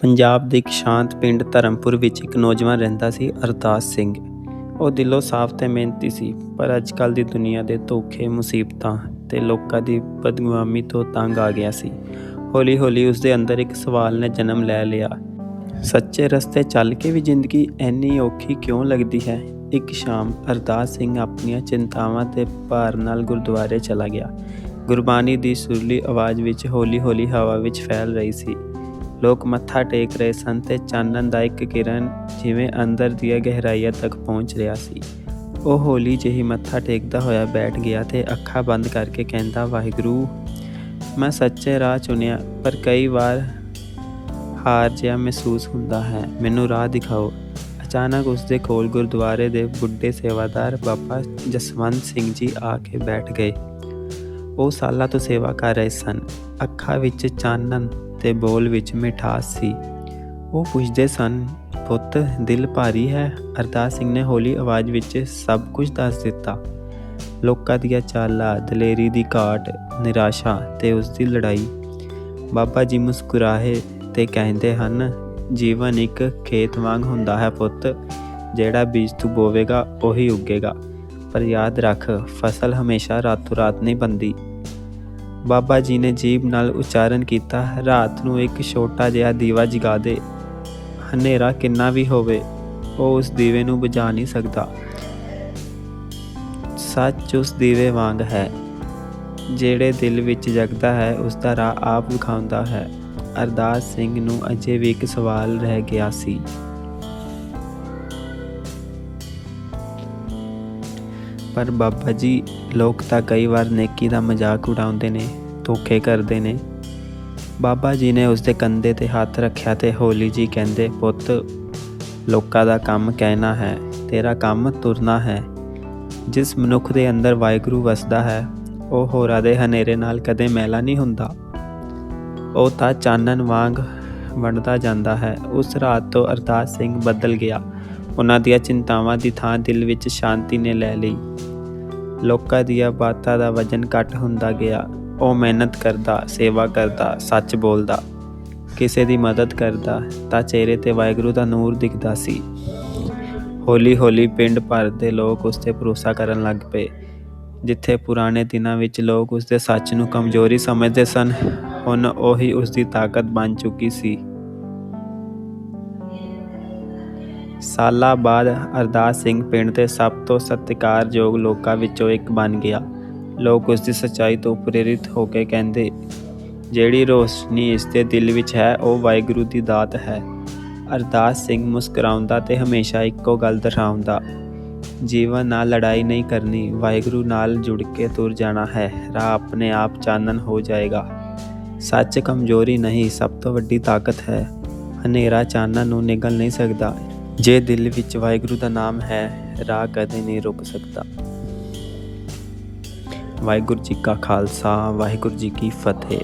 ਪੰਜਾਬ ਦੇ ਇੱਕ ਸ਼ਾਂਤ ਪਿੰਡ ਧਰਮਪੁਰ ਵਿੱਚ ਇੱਕ ਨੌਜਵਾਨ ਰਹਿੰਦਾ ਸੀ ਅਰਦਾਸ ਸਿੰਘ। ਉਹ ਦਿਲੋਂ ਸਾਫ਼ ਤੇ ਮਿਹਨਤੀ ਸੀ, ਪਰ ਅੱਜ ਕੱਲ੍ਹ ਦੀ ਦੁਨੀਆ ਦੇ ਧੋਖੇ, ਮੁਸੀਬਤਾਂ ਤੇ ਲੋਕਾਂ ਦੀ ਬਦਗੁਆਮੀ ਤੋਂ ਤੰਗ ਆ ਗਿਆ ਸੀ। ਹੌਲੀ ਹੌਲੀ ਉਸ ਦੇ ਅੰਦਰ ਇੱਕ ਸਵਾਲ ਨੇ ਜਨਮ ਲੈ ਲਿਆ। ਸੱਚੇ ਰਸਤੇ ਚੱਲ ਕੇ ਵੀ ਜ਼ਿੰਦਗੀ ਇੰਨੀ ਔਖੀ ਕਿਉਂ ਲੱਗਦੀ ਹੈ? ਇੱਕ ਸ਼ਾਮ ਅਰਦਾਸ ਸਿੰਘ ਆਪਣੀਆਂ ਚਿੰਤਾਵਾਂ ਤੇ ਭਾਰ ਨਾਲ ਗੁਰਦੁਆਰੇ ਚਲਾ ਗਿਆ। ਗੁਰਬਾਣੀ ਦੀ ਸੁਰਲੀ ਆਵਾਜ਼ ਵਿੱਚ ਹੌਲੀ-ਹੌਲੀ ਹਵਾ ਵਿੱਚ ਫੈਲ ਰਹੀ ਸੀ। ਲੋਕ ਮੱਥਾ ਟੇਕ ਰਹੇ ਸਨ ਤੇ ਚਾਨਣ ਦਾ ਇੱਕ ਕਿਰਨ ਜਿਵੇਂ ਅੰਦਰ ਦੀਆਂ ਗਹਿਰਾਈਆਂ ਤੱਕ ਪਹੁੰਚ ਰਿਹਾ ਸੀ। ਉਹ ਹੌਲੀ ਜਿਹੀ ਮੱਥਾ ਟੇਕਦਾ ਹੋਇਆ ਬੈਠ ਗਿਆ ਤੇ ਅੱਖਾਂ ਬੰਦ ਕਰਕੇ ਕਹਿੰਦਾ, ਵਾਹਿਗੁਰੂ, ਮੈਂ ਸੱਚੇ ਰਾਹ ਚੁਣਿਆ, ਪਰ ਕਈ ਵਾਰ ਹਾਰ ਜਿਹਾ ਮਹਿਸੂਸ ਹੁੰਦਾ ਹੈ। ਮੈਨੂੰ ਰਾਹ ਦਿਖਾਓ। ਅਚਾਨਕ ਉਸ ਦੇ ਕੋਲ ਗੁਰਦੁਆਰੇ ਦੇ ਬੁੱਢੇ ਸੇਵਾਦਾਰ ਬਾਬਾ ਜਸਵੰਤ ਸਿੰਘ ਜੀ ਆ ਕੇ ਬੈਠ ਗਏ। ਉਹ ਸਾਲਾਂ ਤੋਂ ਸੇਵਾ ਕਰ ਰਹੇ ਸਨ। ਅੱਖਾਂ ਵਿੱਚ ਚਾਨਣ ਤੇ ਬੋਲ ਵਿੱਚ ਮਿਠਾਸ ਸੀ। ਉਹ ਪੁੱਛਦੇ ਸਨ, ਪੁੱਤ, ਦਿਲ ਭਾਰੀ ਹੈ? ਅਰਦਾਸ ਸਿੰਘ ਨੇ ਹੌਲੀ ਆਵਾਜ਼ ਵਿੱਚ ਸਭ ਕੁਝ ਦੱਸ ਦਿੱਤਾ। ਲੋਕਾਂ ਦੀਆਂ ਚਾਲਾਂ, ਦਲੇਰੀ ਦੀ ਘਾਟ, ਨਿਰਾਸ਼ਾ ਤੇ ਉਸ ਦੀ ਲੜਾਈ। ਬਾਬਾ ਜੀ ਮੁਸਕਰਾਏ ਤੇ ਕਹਿੰਦੇ ਹਨ, ਜੀਵਨ ਇੱਕ ਖੇਤ ਵਾਂਗ ਹੁੰਦਾ ਹੈ ਪੁੱਤ। ਜਿਹੜਾ ਬੀਜ ਤੂੰ ਬੋਵੇਗਾ, ਉਹੀ ਉੱਗੇਗਾ। ਪਰ ਯਾਦ ਰੱਖ, ਫਸਲ ਹਮੇਸ਼ਾ ਰਾਤੋਂ ਰਾਤ ਨਹੀਂ ਬਣਦੀ। ਬਾਬਾ ਜੀ ਨੇ ਜੀਭ ਨਾਲ ਉਚਾਰਨ ਕੀਤਾ, ਰਾਤ ਨੂੰ ਇੱਕ ਛੋਟਾ ਜਿਹਾ ਦੀਵਾ ਜਗਾ ਦੇ। ਹਨੇਰਾ ਕਿੰਨਾ ਵੀ ਹੋਵੇ, ਉਹ ਉਸ ਦੀਵੇ ਨੂੰ ਬੁਝਾ ਨਹੀਂ ਸਕਦਾ। ਸੱਚ ਉਸ ਦੀਵੇ ਵਾਂਗ ਹੈ, ਜਿਹੜੇ ਦਿਲ ਵਿੱਚ ਜਗਦਾ ਹੈ, ਉਸ ਦਾ ਰਾਹ ਆਪ ਵਿਖਾਉਂਦਾ ਹੈ। ਅਰਦਾਸ ਸਿੰਘ ਨੂੰ ਅਜੇ ਵੀ ਇੱਕ ਸਵਾਲ ਰਹਿ ਗਿਆ ਸੀ। ਪਰ ਬਾਬਾ ਜੀ ਲੋਕ ਤਾਂ ਕਈ ਵਾਰ ਨੇਕੀ ਦਾ ਮਜ਼ਾਕ ਉਡਾਉਂਦੇ ਨੇ, ਧੋਖੇ ਕਰਦੇ ਨੇ। ਬਾਬਾ ਜੀ ਨੇ ਉਸ ਦੇ ਕੰਧੇ ਤੇ ਹੱਥ ਰੱਖਿਆ ਤੇ ਹੋਲੀ ਜੀ ਕਹਿੰਦੇ, ਪੁੱਤ, ਲੋਕਾਂ ਦਾ ਕੰਮ ਕਹਿਣਾ ਹੈ, ਤੇਰਾ ਕੰਮ ਤੁਰਨਾ ਹੈ। ਜਿਸ ਮਨੁੱਖ ਦੇ ਅੰਦਰ ਵਾਹਿਗੁਰੂ ਵਸਦਾ ਹੈ, ਉਹ ਹੋਰਾਂ ਦੇ ਹਨੇਰੇ ਨਾਲ ਕਦੇ ਮੈਲਾ ਨਹੀਂ ਹੁੰਦਾ। ਉਹ ਤਾਂ ਚਾਨਣ ਵਾਂਗ ਵੰਡਦਾ ਜਾਂਦਾ ਹੈ। ਉਸ ਰਾਤ ਤੋਂ ਅਰਦਾਸ ਸਿੰਘ ਬਦਲ ਗਿਆ। ਉਹਨਾਂ ਦੀਆਂ ਚਿੰਤਾਵਾਂ ਦੀ ਥਾਂ ਦਿਲ ਵਿੱਚ ਸ਼ਾਂਤੀ ਨੇ ਲੈ ਲਈ। ਲੋਕਾਂ ਦੀਆਂ ਬਾਤਾਂ ਦਾ ਵਜਨ ਘਟ ਹੁੰਦਾ ਗਿਆ। ਉਹ ਮਿਹਨਤ ਕਰਦਾ, ਸੇਵਾ ਕਰਦਾ, ਸੱਚ ਬੋਲਦਾ, ਕਿਸੇ ਦੀ ਮਦਦ ਕਰਦਾ, ਤਾਂ ਚਿਹਰੇ ਤੇ ਵਾਹਿਗੁਰੂ ਦਾ ਨੂਰ ਦਿਖਦਾ ਸੀ। ਹੌਲੀ ਹੌਲੀ ਪਿੰਡ ਭਰ ਦੇ ਲੋਕ ਉਸ ਤੇ ਭਰੋਸਾ ਕਰਨ ਲੱਗ ਪਏ, ਜਿੱਥੇ ਪੁਰਾਣੇ ਦਿਨਾਂ ਵਿੱਚ ਲੋਕ ਉਸ ਦੇ ਸੱਚ ਨੂੰ ਕਮਜ਼ੋਰੀ ਸਮਝਦੇ ਸਨ। ਹੁਣ ਉਹੀ ਉਸ ਦੀ ਤਾਕਤ ਬਣ ਚੁੱਕੀ ਸੀ। ਸਾਲਾਂ ਬਾਅਦ ਅਰਦਾਸ ਸਿੰਘ ਪਿੰਡ ਦੇ ਸਭ ਤੋਂ ਸਤਿਕਾਰਯੋਗ ਲੋਕਾਂ ਵਿੱਚੋਂ ਇੱਕ ਬਣ ਗਿਆ। ਲੋਕ ਉਸ ਦੀ ਸੱਚਾਈ ਤੋਂ ਪ੍ਰੇਰਿਤ ਹੋ ਕੇ ਕਹਿੰਦੇ, ਜਿਹੜੀ ਰੋਸ਼ਨੀ ਇਸ ਦੇ ਦਿਲ ਵਿੱਚ ਹੈ, ਉਹ ਵਾਹਿਗੁਰੂ ਦੀ ਦਾਤ ਹੈ। ਅਰਦਾਸ ਸਿੰਘ ਮੁਸਕਰਾਉਂਦਾ ਤੇ ਹਮੇਸ਼ਾ ਇੱਕੋ ਗੱਲ ਦੁਹਰਾਉਂਦਾ, ਜੀਵਨ ਨਾਲ ਲੜਾਈ ਨਹੀਂ ਕਰਨੀ, ਵਾਹਿਗੁਰੂ ਨਾਲ ਜੁੜ ਕੇ ਤੁਰ ਜਾਣਾ ਹੈ। ਰਾਹ ਆਪਣੇ ਆਪ ਚਾਨਣ ਹੋ ਜਾਏਗਾ। ਸੱਚ ਕਮਜ਼ੋਰੀ ਨਹੀਂ, ਸਭ ਤੋਂ ਵੱਡੀ ਤਾਕਤ ਹੈ। ਹਨੇਰਾ ਚਾਨਣ ਨੂੰ ਨਿਗਲ ਨਹੀਂ ਸਕਦਾ। ਜੇ ਦਿਲ ਵਿੱਚ ਵਾਹਿਗੁਰੂ ਦਾ ਨਾਮ ਹੈ, ਰਾਹ ਕਦੇ ਨਹੀਂ ਰੁਕ ਸਕਦਾ। ਵਾਹਿਗੁਰੂ ਜੀ ਕਾ ਖਾਲਸਾ, ਵਾਹਿਗੁਰੂ ਜੀ ਕੀ ਫਤਿਹ।